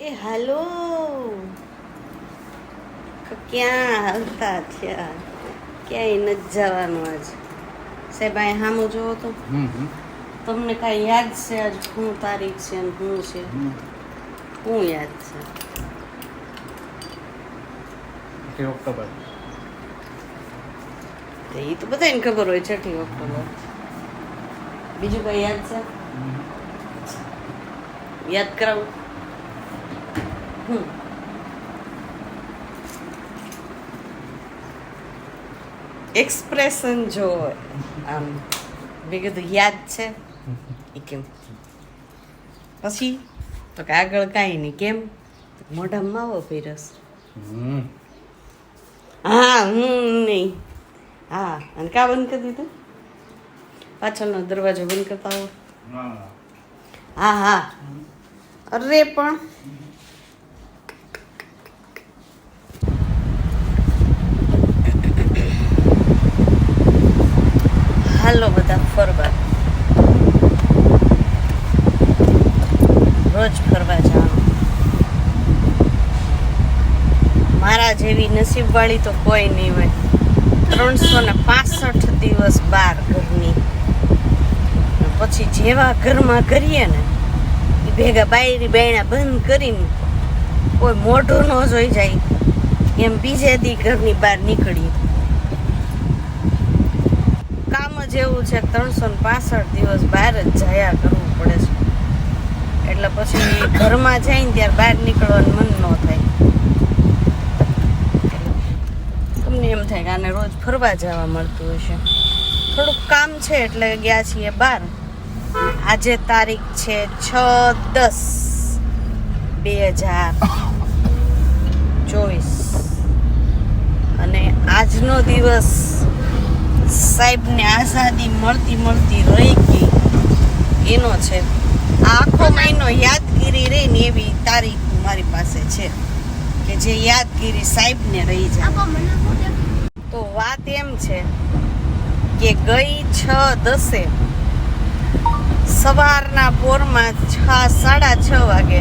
એ હાલો. ક્યાં હાલતા થયા? ક્યાંય નથી જવાનું આજ. સાહેબ આ સામું જોવો તો. હમ હમ. તમને કાંઈ યાદ છે આજ? શું તારીખ છે ને શું છે? શું યાદ છે? ઓક્ટોબર. એ તો બધાને ખબર હોય છઠ્ઠી ઓક્ટોબર. બીજું કઈ યાદ છે? યાદ કરાવું? હમ એક્સપ્રેશન જો આમ મેં કીધું યાદ છે? એ કેમ? પછી તો કે આગળ કાંઈ નહીં કેમ? મોઢામાં માવો પીરસ હા હું નહીં. હા અને કા બંધ કરી દીધું? પાછળનો દરવાજો બંધ કરતા હો હા. હા હા. અરે પણ હાલો બધા ફરવા. રોજ ફરવા જવાનું. મારા જેવી નસીબવાળી તો કોઈ નહીં હોય. ત્રણસો ને પાસઠ દિવસ બાર ઘરની. પછી જેવા ઘરમાં કરીએ ને, એ ભેગા બાયરી બાયણા બંધ કરીને કોઈ મોઢું ન જોઈ જાય. એમ બીજે દી ઘરની બહાર નીકળી કામ જ એવું છે ત્રણસો ને પાસઠ દિવસ બહાર જ જાયા કરવું પડે છે. એટલે પછી ઘરમાં જઈને ત્યારે બહાર નીકળવાનું મન ન થાય. તમને એમ થાય કે આને રોજ ફરવા જવા મળતું હશે. થોડુંક કામ છે એટલે ગયા છીએ બહાર. આજે તારીખ છે છ દસ બે હજાર ચોવીસ. અને આજનો દિવસ સાહેબને આઝાદી મળતી મળતી રહી ગઈ. એનો છે. આ આખો મહિનો યાદગીરી રહી ને એવી તારીખ મારી પાસે છે કે જે યાદગીરી સાહેબને રહી જાય. તો વાત એમ છે કે ગઈ છ દસે સવારના પોરમાં છ સાડા છ વાગે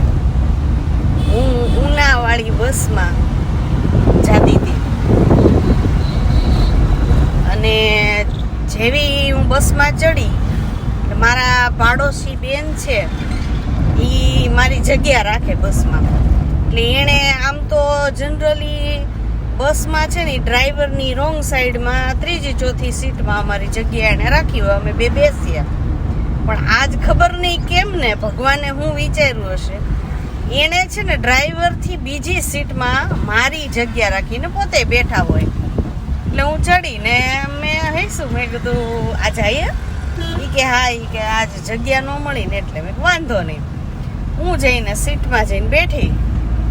હું ઉનાવાળી બસમાં જાતી હતી. અને જેવી હું બસમાં ચડી મારા પાડોશી બેન છે એ મારી જગ્યા રાખે બસમાં. એટલે એણે આમ તો જનરલી બસમાં છે ને ડ્રાઈવરની રોંગ સાઈડમાં ત્રીજી ચોથી સીટમાં અમારી જગ્યા એણે રાખી હોય, અમે બે બેસીએ. પણ આજ ખબર નહીં કેમ ને, ભગવાને હું વિચાર્યું હશે. એણે છે ને ડ્રાઈવરથી બીજી સીટમાં મારી જગ્યા રાખીને પોતે બેઠા હોય. એટલે હું ચડીને મેં હઈશું મેં કીધું આ જઈએ? એ કે હા. એ કે આજ જગ્યા ન મળી ને એટલે મેં વાંધો નહીં. હું જઈને સીટમાં જઈને બેઠી.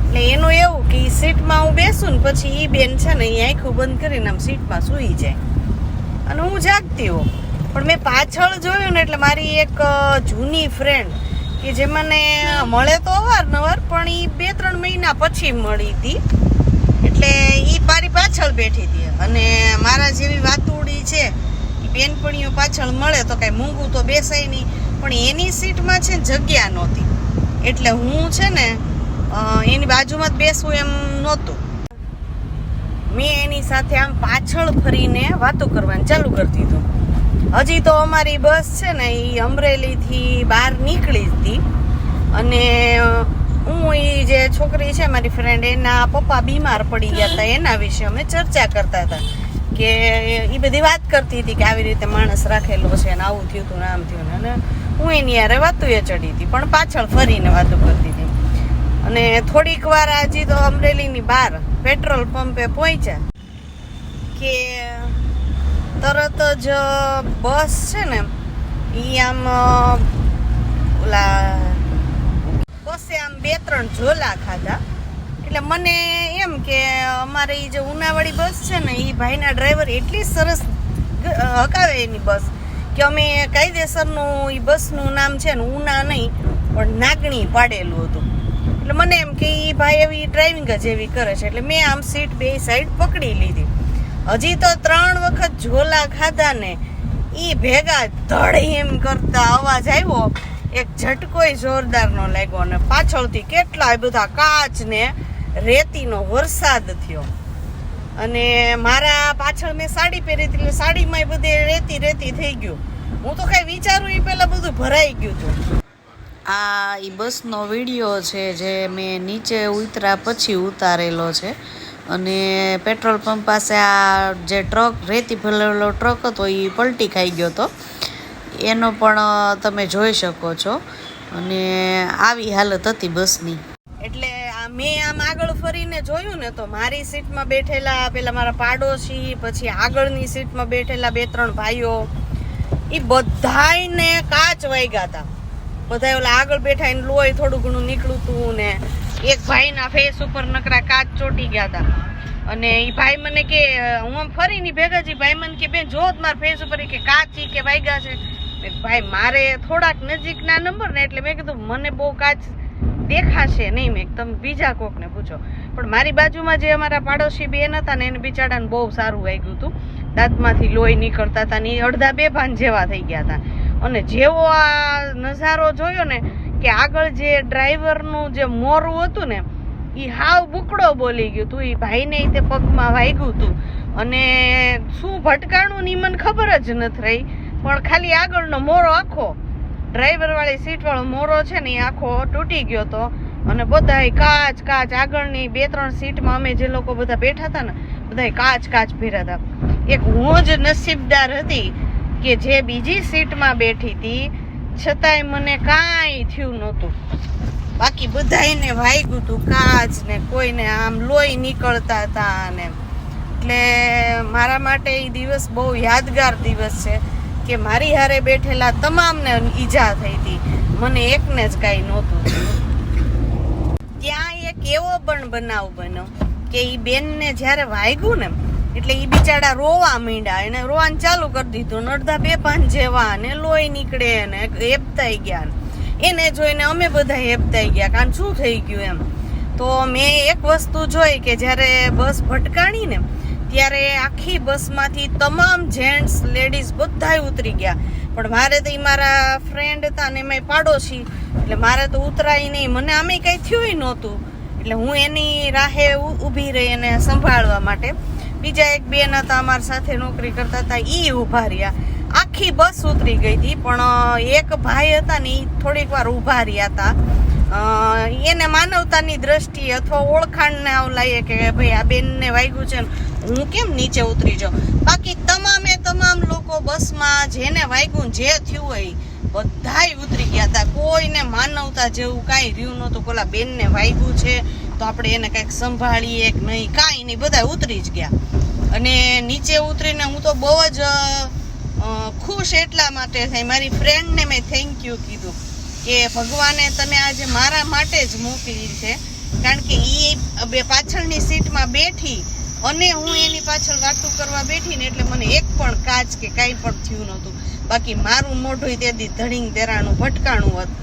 એટલે એનું એવું કે એ સીટમાં હું બેસું ને પછી એ બેન છે ને એ આંખું બંધ કરીને આમ સીટમાં સૂઈ જાય. અને હું જાગતી હોઉં. પણ મેં પાછળ જોયું ને એટલે મારી એક જૂની ફ્રેન્ડ કે જે મને મળે તો અવારનવાર પણ એ બે ત્રણ મહિના પછી મળી હતી એટલે એ મારી પાછળ બેઠી હતી અને મારા જેવી વાતુડી છે બેનપણીઓ પાછળ મળે તો કાંઈ મૂંગું તો બેસાય નહીં. પણ એની સીટમાં છે ને જગ્યા નહોતી. એટલે હું છે ને એની બાજુમાં જ બેસવું એમ નહોતું. મેં એની સાથે આમ પાછળ ફરીને વાતો કરવાનું ચાલુ કરી દીધું. હજી તો અમારી બસ છે ને એ અમરેલીથી બહાર નીકળી હતી. અને હું એ જે છોકરી છે મારી ફ્રેન્ડ એના પપ્પા બીમાર પડી ગયા હતા, એના વિશે અમે ચર્ચા કરતા હતા કે એ બધી વાત કરતી હતી કે આવી રીતે માણસ રાખેલો છે ને આવું થયું હતું ને આમ થયું અને હું એની યારે વાતું એ ચડી હતી, પણ પાછળ ફરીને વાતો કરતી હતી. અને થોડીક વાર હજી તો અમરેલીની બહાર પેટ્રોલ પંપે પહોંચ્યા કે તરત જ બસ છે ને એ આમ ઓલા બસે આમ બે ત્રણ ઝોલા ખાધા. એટલે મને એમ કે અમારે એ જે ઉનાવાળી બસ છે ને એ ભાઈના ડ્રાઈવર એટલી સરસ હકાવે એની બસ કે અમે કાયદેસરનું એ બસનું નામ છે ને, ઉના નહીં, પણ નાગણી પાડેલું હતું. એટલે મને એમ કે એ ભાઈ એવી ડ્રાઇવિંગ જ એવી કરે છે. એટલે મેં આમ સીટ બે સાઈડ પકડી લીધી. હજી તો ત્રણ વખત ઝોલા ખાધા ને એ ભેગા ધડ એમ કરતા અવાજ આવ્યો. એક ઝટકોય જોરદારનો લાગ્યો અને પાછળથી કેટલાય બધા કાચ ને રેતીનો વરસાદ થયો. અને મારા પાછળ મેં સાડી પહેરી હતી એટલે સાડીમાં બધે રેતી રેતી થઈ ગયું. હું તો કઈ વિચારું એ પહેલા બધું ભરાઈ ગયું હતું. આ એ બસનો વીડિયો છે જે મેં નીચે ઉતરા પછી ઉતારેલો છે. અને પેટ્રોલ પંપ પાસે આ જે ટ્રક, રેતી ભરેલો ટ્રક હતો એ પલટી ખાઈ ગયો હતો. એનો પણ તમે જોઈ શકો છો. અને આવી હાલત હતી બસની. એટલે મેં આમ આગળ ફરીને જોયું ને, તો મારી સીટમાં બેઠેલા પેલા મારા પાડોશી, પછી આગળની સીટમાં બેઠેલા બે ત્રણ ભાઈઓ એ બધાને કાચ વાગ્યા હતા બધા ઓલા આગળ બેઠા એને લોહી થોડું ઘણું નીકળું તું ને, એક ભાઈના ફેસ ઉપર નકરા કાચ ચોટી ગયા હતા અને એ ભાઈ મને કે, હું આમ ફરીની ભેગા જી ભાઈ મને કે, બેન, જો મારા ફેસ ઉપર કે કાચ કે વાગ્યા છે. ભાઈ, મારે થોડાક નજીકના નંબર ને એટલે મેં કીધું, મને બહુ કાચ દેખાશે નહીં મેં. તમે બીજા કોકને પૂછો. પણ મારી બાજુમાં જે અમારા પાડોશી બેન હતા ને એને બિચારાને બહુ સારું વાગ્યું હતું. દાંતમાંથી લોહી નીકળતા હતા ને એ અડધા બેભાન જેવા થઈ ગયા હતા. અને જેવો આ નજારો જોયો ને કે આગળ જે ડ્રાઈવરનું જે મોરું હતું ને એ હાવ બુકડો બોલી ગયું તું. એ ભાઈને તે પગમાં વાગ્યું હતું અને શું ભટકાણું ની મને ખબર જ નથી રહી. પણ ખાલી આગળનો મોરો આખો. ડ્રાઈવરવાળી સીટવાળો મોરો છે ને એ આખો તૂટી ગયો હતો અને બધાએ કાચ કાચ. આગળની બે, ત્રણ સીટમાં અમે જે લોકો બધા બેઠા હતા ને, બધાય કાચ કાચ ભીરા હતા. એક હું જ નસીબદાર હતી કે જે બીજી સીટમાં બેઠી હતી, છતાંય મને કાંઈ થયું નહોતું. બાકી બધાયને વાગ્યું હતું કાચ ને કોઈને આમ લોહી નીકળતા હતા અને એટલે મારા માટે એ દિવસ બહુ યાદગાર દિવસ છે. કે મારી હારે બેઠેલા તમામને ઈજા થઈ હતી. મને એકને જ કાંઈ નહોતું ત્યાં એક એવો પણ બનાવ બન્યો કે એ બેનને જ્યારે વાગ્યું ને, એટલે એ બિચારા રોવા માંડ્યા. એને રોવાનું ચાલુ કરી દીધું અડધા બે પાંચ જેવા ને લોહી નીકળે ને હેપતાઈ ગયા. એને જોઈને અમે બધા હેપતાઈ ગયા કારણ શું થઈ ગયું એમ. તો મેં એક વસ્તુ જોઈ કે જ્યારે બસ ભટકાણી ને ત્યારે આખી બસમાંથી તમામ જેન્ટ્સ લેડીઝ બધાય ઉતરી ગયા. પણ મારે તો એ મારા ફ્રેન્ડ હતા ને એમાંય પાડોશી. એટલે મારે તો ઉતરાય નહીં મને આમે કંઈ થયું નહોતું. એટલે હું એની રાહે ઊભી રહી એને સંભાળવા માટે. બીજા એક બેન હતા, અમારી સાથે નોકરી કરતા હતા એ ઊભા રહ્યા. આખી બસ ઉતરી ગઈ હતી, પણ એક ભાઈ હતા ને એ થોડીક વાર ઊભા રહ્યા હતા. એને માનવતાની દ્રષ્ટિએ અથવા ઓળખાણને આવું લાગે કે ભાઈ આ બેનને વાગ્યું છે હું કેમ નીચે ઉતરી જાઉં? બાકી તમામે તમામ લોકો બસમાં જેને વાગ્યું, જે થયું હોય, બધાય ઉતરી ગયા હતા કોઈને માનવતા જેવું કાંઈ રહ્યું નહોતું. પેલા બેનને વાગ્યું છે, તો આપણે એને કાંઈક સંભાળીએ કે નહીં? કાંઈ નહીં બધા ઉતરી જ ગયા. અને નીચે ઉતરીને હું તો બહુ જ ખુશ એટલા માટે થઈ. મારી ફ્રેન્ડને મેં થેન્ક યુ કીધું કે ભગવાને તમે આજે મારા માટે જ મોકલી છે. કારણ કે એ બે પાછળની સીટમાં બેઠી અને હું એની પાછળ વાતું કરવા બેઠી ને એટલે મને એક પણ કાચ કે કાંઈ પણ થયું નહોતું. બાકી મારું મોઢું તે ધણીંગ દેરાણું ભટકાણું હતું.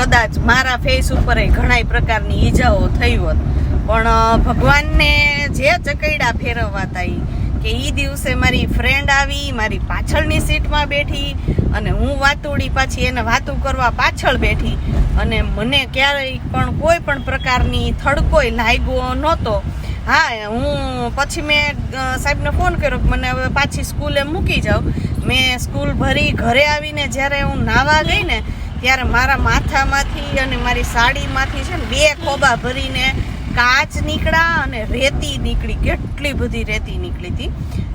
કદાચ મારા ફેસ ઉપર ઘણા પ્રકારની ઈજાઓ થઈ હોત. પણ ભગવાનને જે ચકૈડા ફેરવવાતા એ કે એ દિવસે મારી ફ્રેન્ડ આવી, મારી પાછળની સીટમાં બેઠી, અને હું વાતુડી પાછી એને વાતું કરવા પાછળ બેઠી, અને મને ક્યારેય પણ કોઈ પણ પ્રકારની થડકોય લાગ્યો નહોતો. હા હું પછી મેં સાહેબને ફોન કર્યો મને હવે પાછી સ્કૂલે મૂકી જાઓ. મેં સ્કૂલ ભરી ઘરે આવીને જ્યારે હું નાવા ગઈ ને, ત્યારે મારા માથામાંથી અને મારી સાડીમાંથી છે ને બે ખોબા ભરીને કાચ નીકળ્યા અને રેતી નીકળી, કેટલી બધી રેતી નીકળી હતી.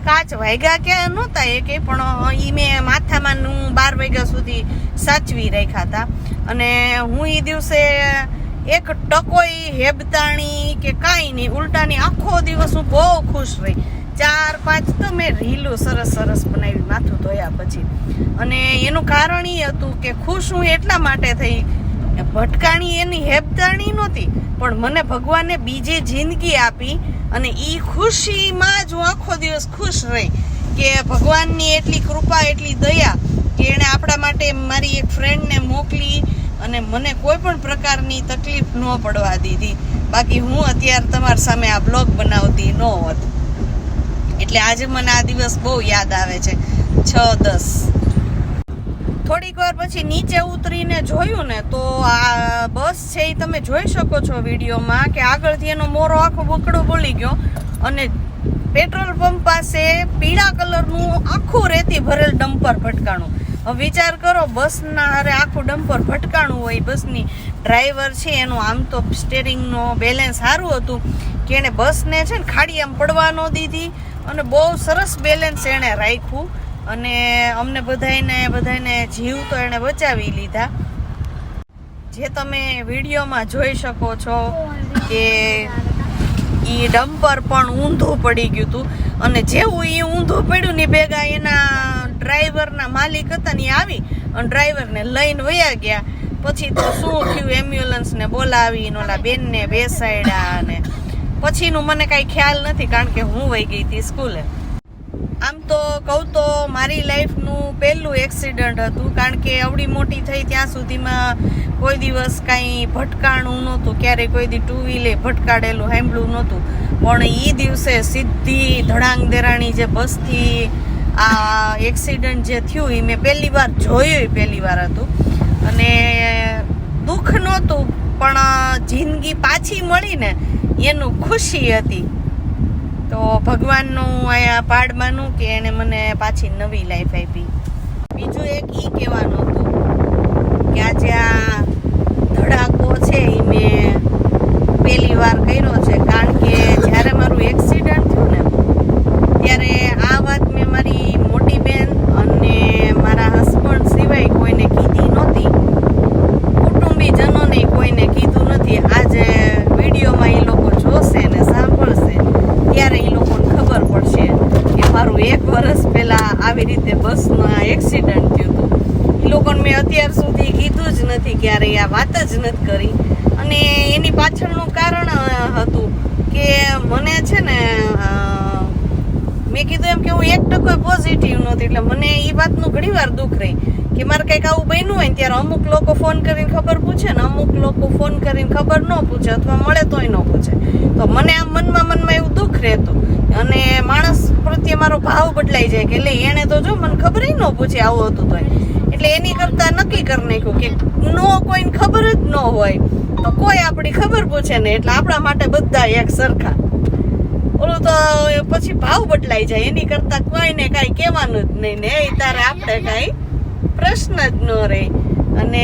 કાચ વાગ્યા કે નહોતા એ કે પણ એ મેં માથામાં હું બાર વાગ્યા સુધી સાચવી રાખ્યા હતા. અને હું એ દિવસે એક ટકોઈ હેબતાણી કે કાંઈ નહીં, ઉલટાની આખો દિવસ હું બહુ ખુશ રહી. ચાર, પાંચ તો મેં રીલો સરસ સરસ બનાવી માથું ધોયા પછી. અને એનું કારણ એ હતું કે ખુશ હું એટલા માટે થઈ ભટકાણી એની હેબતાણી નહોતી, પણ મને ભગવાને બીજી જિંદગી આપી અને એ ખુશીમાં જ હું આખો દિવસ ખુશ રહી કે ભગવાનની એટલી કૃપા, એટલી દયા કે એણે આપણા માટે મારી એક ફ્રેન્ડને મોકલી અને મને કોઈ પણ પ્રકારની તકલીફ ન પડવા દીધી. બાકી હું અત્યારે તમારી સામે આ બ્લોગ બનાવતી ન હોત. એટલે આજે મને આ દિવસ બહુ યાદ આવે છે. છ, દસ. થોડીક વાર પછી નીચે ઉતરીને જોયું ને, તો આ બસ છે એ તમે જોઈ શકો છો વિડીયોમાં કે આગળથી એનો મોરો આખો બકડો બોલી ગયો અને પેટ્રોલ પંપ પાસે પીળા કલરનું આખું રેતી ભરેલ ડમ્પર ભટકાણું. વિચાર કરો, બસના હારે આખું ડમ્પર ભટકાણું હોય, બસની ડ્રાઈવર છે, એનું આમ તો સ્ટેરિંગનો બેલેન્સ સારું હતું કે એણે બસને છે ને ખાડી આમ પડવા ન દીધી અને બહુ સરસ બેલેન્સ એણે રાખ્યું અને અમને બધાયને બધાયને જીવ તો એણે બચાવી લીધા. જે તમે વિડીયોમાં જોઈ શકો છો કે એ ડમ્પર પણ ઊંધું પડી ગયું હતું અને જેવું એ ઊંધું પડ્યું ને ભેગા એના ડ્રાઈવરના માલિક હતા ને આવી અને ડ્રાઈવરને લઈને વયા ગયા. પછી તો શું થયું? એમ્બ્યુલન્સને બોલાવી ઓલા બેનને બેસાડ્યા અને પછીનું મને કાંઈ ખ્યાલ નથી કારણ કે હું વહી ગઈ હતી સ્કૂલે. આમ તો કહું તો મારી લાઈફનું પહેલું એક્સિડન્ટ હતું કારણ કે અવડી મોટી થઈ ત્યાં સુધીમાં કોઈ દિવસ કાંઈ ભટકાણું નહોતું. ક્યારેય કોઈ દી ટુ વ્હીલે ભટકાડેલું સાંભળ્યું નહોતું. પણ એ દિવસે સીધી ધડાંગ દેરાણી જે બસથી આ એક્સિડન્ટ જે થયું એ મેં પહેલી વાર જોયું પહેલી વાર હતું. અને દુઃખ નહોતું, પણ જિંદગી પાછી મળીને એનું ખુશી હતી. તો ભગવાનનું અહીંયા પાડવાનું કે એણે મને પાછી નવી લાઈફ આપી. બીજું એક ઈ કહેવાનું હતું કે આજે આ ધડાકો છે એ મેં પહેલી વાર કર્યો છે. કારણ કે જ્યારે મારું એક્સિડન્ટ થયું ને, ત્યારે આ વાત મેં મારી મોટી બેન અને મારા હસબન્ડ સિવાય કોઈને કીધી નહોતી કુટુંબીજનોને કોઈને કીધું નથી આજે વિડીયોમાં એ લોકો જોશે ને સાંભળશે ત્યારે એ લોકોને ખબર પડશે કે મારું એક વર્ષ પહેલા આવી રીતે બસમાં એક્સિડન્ટ થયું હતું એ લોકોને મેં અત્યાર સુધી કીધું જ નથી ક્યારેય આ વાત જ નથી કરી અને એની પાછળનું કારણ અ, હતું કે મને છે ને અ, કીધું એમ કે હું એક ટકો પોઝિટિવ નહોતી એટલે મને એ વાતનું ઘણી વાર દુઃખ રહી કે મારે કંઈક આવું બન્યું હોય ત્યારે અમુક લોકો ફોન કરીને ખબર પૂછે ને અમુક લોકો ફોન કરીને ખબર ન પૂછે અથવા મળે તોય ન પૂછે. તો મને આમ મનમાં મનમાં એવું દુઃખ રહેતું અને માણસ પ્રત્યે મારો ભાવ બદલાઈ જાય કે એટલે એણે તો જો મને ખબર ન પૂછે આવું હતું તો એટલે એની કરતા નક્કી કરી નાખ્યું કે નો કોઈને ખબર જ ન હોય તો કોઈ આપણી ખબર પૂછે ને એટલે આપણા માટે બધા એક સરખા. ઓલું તો પછી ભાવ બદલાઈ જાય. એની કરતા કોઈને કાંઈ કહેવાનું જ નહીં ને. એ તારે આપણે કાંઈ પ્રશ્ન જ ન રહે. અને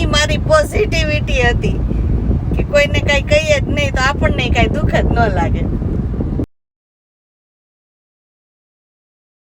એ મારી પોઝિટિવિટી હતી કે કોઈને કાંઈ કહીએ જ નહીં તો આપણને કાંઈ દુઃખ જ ન લાગે.